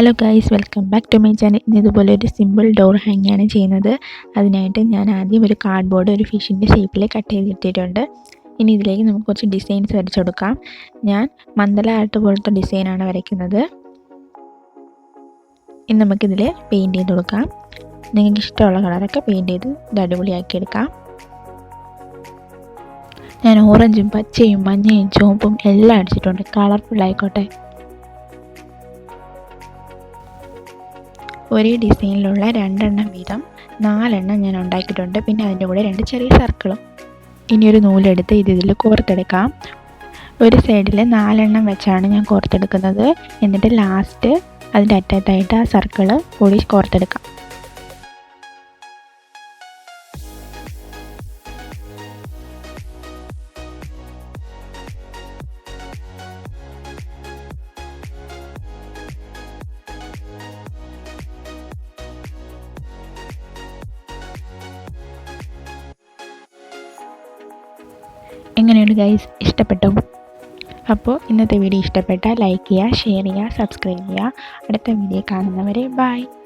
Hello guys welcome back to my channel ഇന്ന് ഇതുപോലെ ഒരു സിമ്പിൾ ഡോർ ഹാങ്ങാണ് ചെയ്യുന്നത്. അതിനായിട്ട് ഞാൻ ആദ്യം ഒരു കാർഡ് ബോർഡ് ഒരു ഫിഷിന്റെ ഷേപ്പിൽ കട്ട് ചെയ്തിട്ടിട്ടുണ്ട്. ഇനി ഇതിലേക്ക് നമുക്ക് കുറച്ച് ഡിസൈൻസ് വരച്ചെടുക്കാം ഞാൻ മന്ദല ആർട്ട് പോലത്തെ ഡിസൈനാണ് വരയ്ക്കുന്നത്. ഇനി നമുക്കിതിൽ പെയിന്റ് ചെയ്ത് കൊടുക്കാം. നിങ്ങൾക്ക് ഇഷ്ടമുള്ള കളറൊക്കെ പെയിന്റ് ചെയ്ത് ഇത് അടിപൊളിയാക്കി എടുക്കാം. ഞാൻ ഓറഞ്ചും പച്ചയും മഞ്ഞയും ചുവപ്പും എല്ലാം അടിച്ചിട്ടുണ്ട്. കളർഫുൾ ആയിക്കോട്ടെ. ഒരേ ഡിസൈനിലുള്ള രണ്ടെണ്ണം വീതം നാലെണ്ണം ഞാൻ ഉണ്ടാക്കിയിട്ടുണ്ട്. പിന്നെ അതിന്റെ കൂടെ രണ്ട് ചെറിയ സർക്കിളും. ഇനി ഒരു നൂലെടുത്ത് ഇത് ഇതിൽ കോർത്തെടുക്കാം. ഒരു സൈഡിൽ നാലെണ്ണം വെച്ചാണ് ഞാൻ കോർത്തെടുക്കുന്നത്. എന്നിട്ട് ലാസ്റ്റ് അതിന്റെ അറ്റത്തായിട്ട് ആ സർക്കിൾ കൂടി കോർത്തെടുക്കാം. എങ്ങനെയുണ്ട് ഗൈസ് ഇഷ്ടപ്പെട്ടോ? അപ്പോൾ ഇന്നത്തെ വീഡിയോ ഇഷ്ടപ്പെട്ടാൽ ലൈക്ക് ചെയ്യുക ഷെയർ ചെയ്യുക സബ്സ്ക്രൈബ് ചെയ്യുക. അടുത്ത വീഡിയോ കാണുന്നവരെ ബൈ